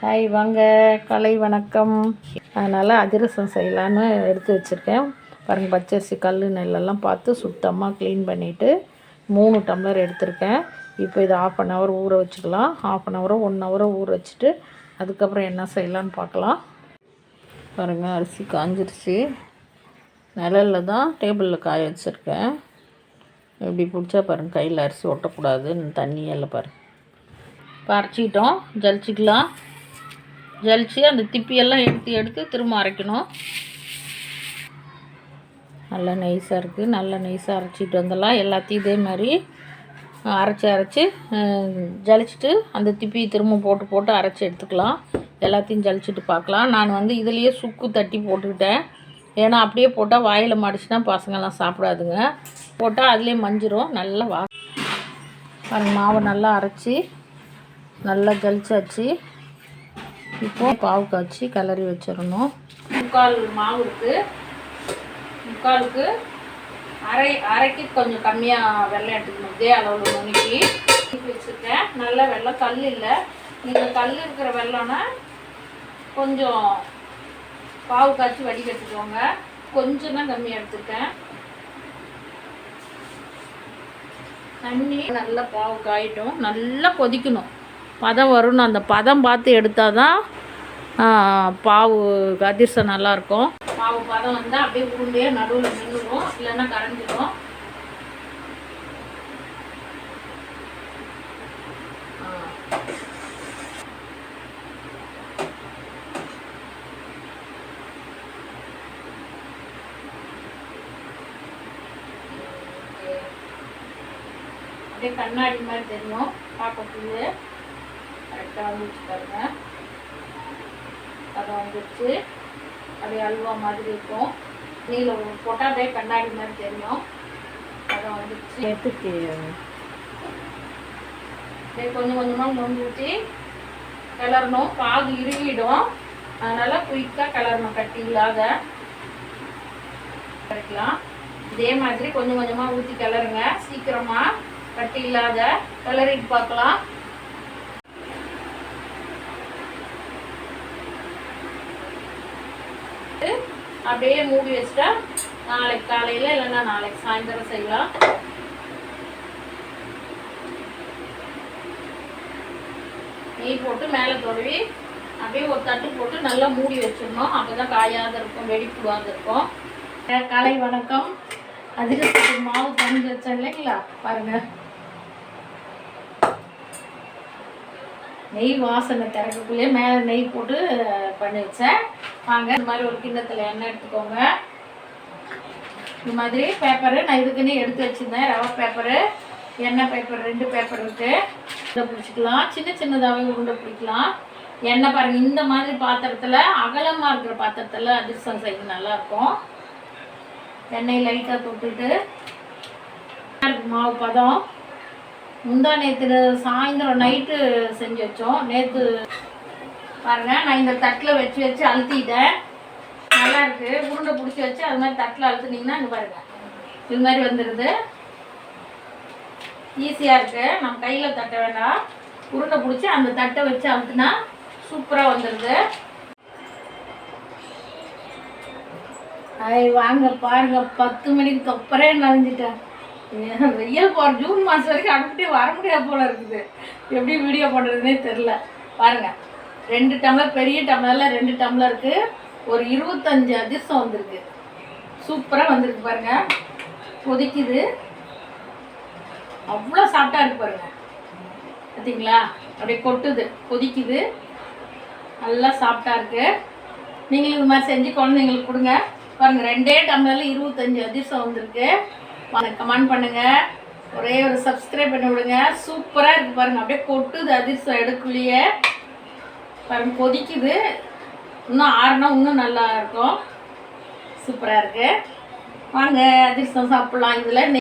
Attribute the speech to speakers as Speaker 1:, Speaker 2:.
Speaker 1: Hi வாங்க. கலை வணக்கம். அதனால் அதிரசம் செய்யலான்னு எடுத்து வச்சுருக்கேன். பாருங்கள் பச்சரிசி கல் நெல்லெல்லாம் பார்த்து சுத்தமாக க்ளீன் பண்ணிவிட்டு மூணு டம்ளர் எடுத்திருக்கேன். இப்போ இதை ஆஃப் அன் ஹவர் ஊற வச்சுக்கலாம். ஆஃப் அன் ஹவரோ ஒன் ஹவரோ ஊற வச்சுட்டு அதுக்கப்புறம் என்ன செய்யலான்னு பார்க்கலாம். பாருங்கள் அரிசி காஞ்சிருச்சு. நிழலில் தான் டேபிளில் காய வச்சுருக்கேன். எப்படி பிடிச்சா பாருங்கள் கையில் அரிசி ஒட்டக்கூடாதுன்னு தண்ணியெல்லாம் பாருங்கள் பறிச்சிக்கிட்டோம் ஜலிச்சிக்கலாம். ஜலிச்சு அந்த திப்பியெல்லாம் எடுத்து எடுத்து திரும்ப அரைக்கணும். நல்லா நைஸாக இருக்குது நல்லா நைஸாக அரைச்சிட்டு வந்துடலாம். எல்லாத்தையும் இதே மாதிரி அரைச்சி அரைச்சி ஜலிச்சுட்டு அந்த திப்பி திரும்ப போட்டு போட்டு அரைச்சி எடுத்துக்கலாம். எல்லாத்தையும் ஜலிச்சுட்டு பார்க்கலாம். நான் வந்து இதுலேயே சுக்கு தட்டி போட்டுக்கிட்டேன். ஏன்னா அப்படியே போட்டால் வாயில் மாடிச்சுன்னா பசங்கள்லாம் சாப்பிடாதுங்க. போட்டால் அதுலேயே மஞ்சிரும். நல்லா வா மாவை நல்லா அரைச்சி நல்லா ஜலிச்சாச்சு. இப்போ பாவு காய்ச்சி கிளறி வச்சிடணும். முக்கால் மாவு இருக்குது முக்காலுக்கு அரை அரைக்கு கொஞ்சம் கம்மியாக வெள்ளம் எடுத்துக்கணும். இதே அளவில் நுணுக்கி வச்சுருக்கேன். நல்ல வெள்ளம் கல் இல்லை. நீங்கள் கல் இருக்கிற வெள்ளம்னா கொஞ்சம் பாவு காய்ச்சி வடிகட்டுக்கோங்க. கொஞ்சம் தான் கம்மியாக எடுத்துருக்கேன். தண்ணி நல்லா பாவு காயிட்டும். நல்லா கொதிக்கணும். பதம் வரும்னு அந்த பதம் பார்த்து எடுத்தால் தான் பாவு அதிர்சம் நல்லாயிருக்கும். பாவு பதம் வந்தால் அப்படியே உருண்டையாக நடுவில் நின்றுடும் இல்லைன்னா கரைஞ்சிடும் அப்படியே கண்ணாடி மாதிரி தெரியும். பார்க்கக்கூடிய வந்துச்சு பாருங்க. அதை வந்துச்சு அப்படியே அல்வா மாதிரி இருக்கும். நீல போட்டால் அப்படியே கண்ணாடி மாதிரி தெரியும். அதை வந்துச்சு
Speaker 2: எதுக்கு
Speaker 1: அப்படியே கொஞ்சம் கொஞ்சமாக நொந்து ஊற்றி கிளறணும். பாகு இறுகிடும். அதனால குயிக்காக கிளறணும் கட்டி இல்லாத கிடைக்கலாம் இதே மாதிரி கொஞ்சம் கொஞ்சமாக ஊற்றி கிளறுங்க. சீக்கிரமாக கட்டி இல்லாத கிளறிட்டு பார்க்கலாம். அப்படியே மூடி வச்சுட்டா நாளைக்கு காலையில் இல்லைன்னா நாளைக்கு சாயந்தரம் செய்யலாம். நெய் போட்டு மேலே தொடவி அப்படியே ஒரு தட்டு போட்டு நல்லா மூடி வச்சிடணும். அப்போ தான் காயாத இருக்கும் வெடிப்புவாத இருக்கும். காலை வணக்கம். அதிகத்துக்கு மாவு தந்து வச்சேன் இல்லைங்களா? பாருங்க. நெய் வாசனை திறக்கக்குள்ளேயே மேலே நெய் போட்டு பண்ணி வச்சேன். வாங்க இந்த மாதிரி ஒரு கிண்ணத்தில் எண்ணெய் எடுத்துக்கோங்க. இந்த மாதிரி பேப்பரு நான் இதுக்குன்னு எடுத்து வச்சுருந்தேன். ரவை பேப்பரு எண்ணெய் பேப்பர் ரெண்டு பேப்பர் இருக்குது உருண்டை பிடிச்சிக்கலாம். சின்ன சின்னதாகவே உருண்டை பிடிக்கலாம். எண்ணெய் பாருங்கள் இந்த மாதிரி பாத்திரத்தில் அகலமாக இருக்கிற பாத்திரத்தில் அதிர்சம் செய்ய நல்லாயிருக்கும். எண்ணெய் லைட்டாக தொட்டுட்டு மாவு பதம். முந்தா நேற்று சாயந்தரம் நைட்டு செஞ்சு வச்சோம். நேற்று பாருங்க நான் இந்த தட்டில் வச்சு வச்சு அழுத்திட்டேன். நல்லா இருக்கு. உருண்டை பிடிச்சி வச்சு அது மாதிரி தட்டில் அழுத்துனீங்கன்னா இங்கே பாருங்க. இது மாதிரி வந்துடுது ஈஸியாக இருக்குது நம்ம கையில் தட்ட வேண்டாம். உருண்டை பிடிச்சி அந்த தட்டை வச்சு அழுத்துனா சூப்பராக வந்துடுது ஐ வாங்க பாருங்க. பத்து மணிக்கு தொப்பரே நனைஞ்சிட்டேன். வெயில் போகிற ஜூன் மாதம் வரைக்கும் அனுப்பிட்டே வர முடியாது போல இருக்குது. எப்படி வீடியோ பண்ணுறதுனே தெரில பாருங்க. ரெண்டு டம்ளர் பெரிய டம்ளரில் ரெண்டு டம்ளருக்கு ஒரு இருபத்தஞ்சு அதிர்ஷம் வந்திருக்கு. சூப்பராக வந்திருக்கு பாருங்க. கொதிக்குது. அவ்வளோ சாப்பிட்டா இருக்கு பாருங்க. பார்த்தீங்களா அப்படியே கொட்டுது. கொதிக்குது. நல்லா சாப்பிட்டா இருக்கு. நீங்களும் இது மாதிரி செஞ்சு குழந்தைங்களுக்கு கொடுங்க. பாருங்க ரெண்டே டம்ளரில் இருபத்தஞ்சு அதிர்ஷம் வந்திருக்கு. கமெண்ட் பண்ணுங்க. ஒரே ஒரு சப்ஸ்கிரைப் பண்ணி விடுங்க. சூப்பராக இருக்கு பாருங்க. அப்படியே கொட்டுது அதிர்சம் எடுக்குள்ளேயே பாருங்க கொதிக்குது. இன்னும் ஆறுனா இன்னும் நல்லா இருக்கும். சூப்பராக இருக்கு. வாங்க அதிர்சம் சாப்பிட்லாம். இதில்